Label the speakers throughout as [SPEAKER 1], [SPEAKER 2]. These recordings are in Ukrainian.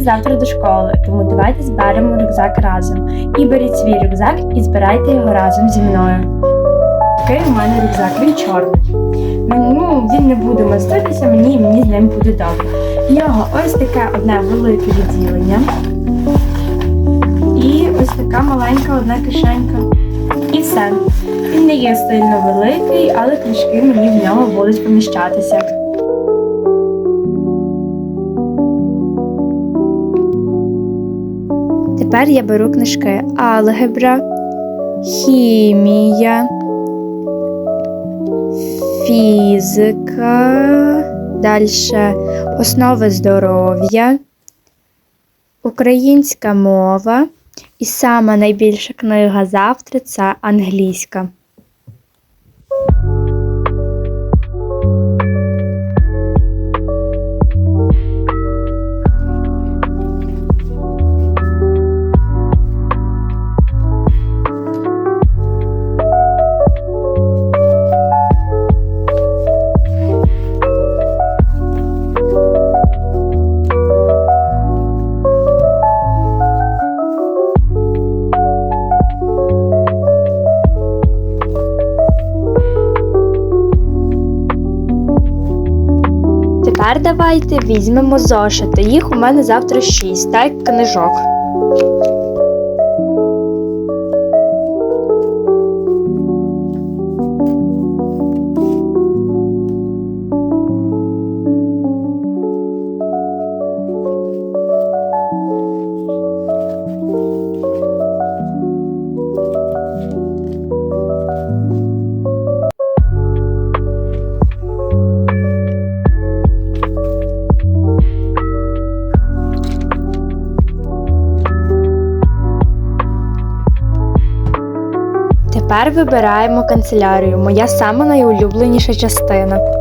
[SPEAKER 1] Завтра до школи, тому давайте зберемо рюкзак разом. І беріть свій рюкзак і збирайте його разом зі мною. Такий у мене рюкзак, він чорний. Ну, він не буде маститися мені, мені з ним буде добре. В нього ось таке одне велике відділення. І ось така маленька одна кишенька. І все. Він не є сильно великий, але книжки мені в нього будуть поміщатися. Тепер я беру книжки Алгебра, Хімія, Фізика, далі Основи здоров'я, Українська мова. І сама найбільша книга завтра це англійська. Тепер давайте візьмемо зошити. Їх у мене завтра шість, як книжок. Тепер вибираємо канцелярію. Моя сама найулюбленіша частина.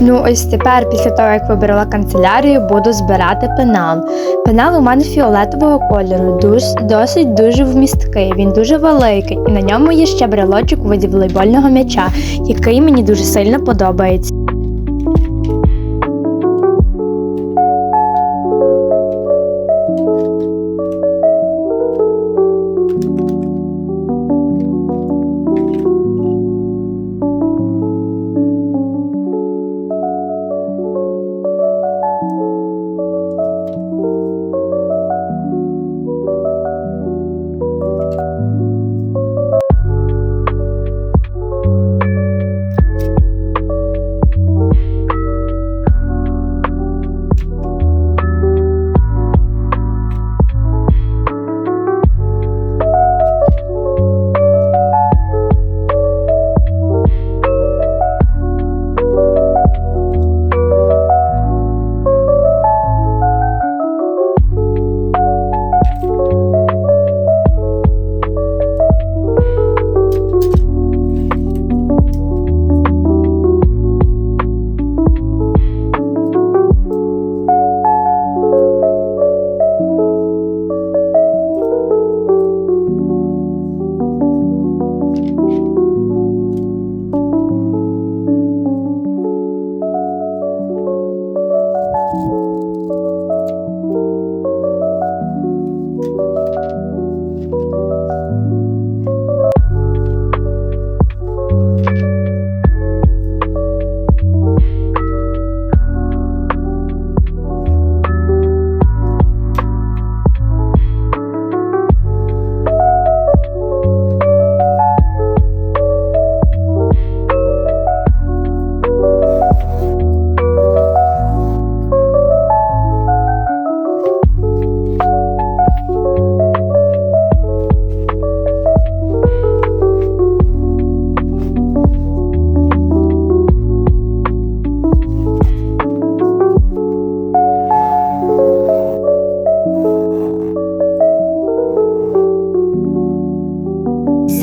[SPEAKER 1] Ну, ось тепер, після того, як вибрала канцелярію, буду збирати пенал. Пенал у мене фіолетового кольору, дос- досить дуже вмісткий, він дуже великий, і на ньому є ще брелочок у виді волейбольного м'яча, який мені дуже сильно подобається.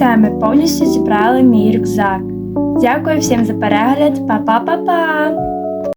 [SPEAKER 1] Ми повністю зібрали мій рюкзак. Дякую всім за перегляд. Па-па-па-па!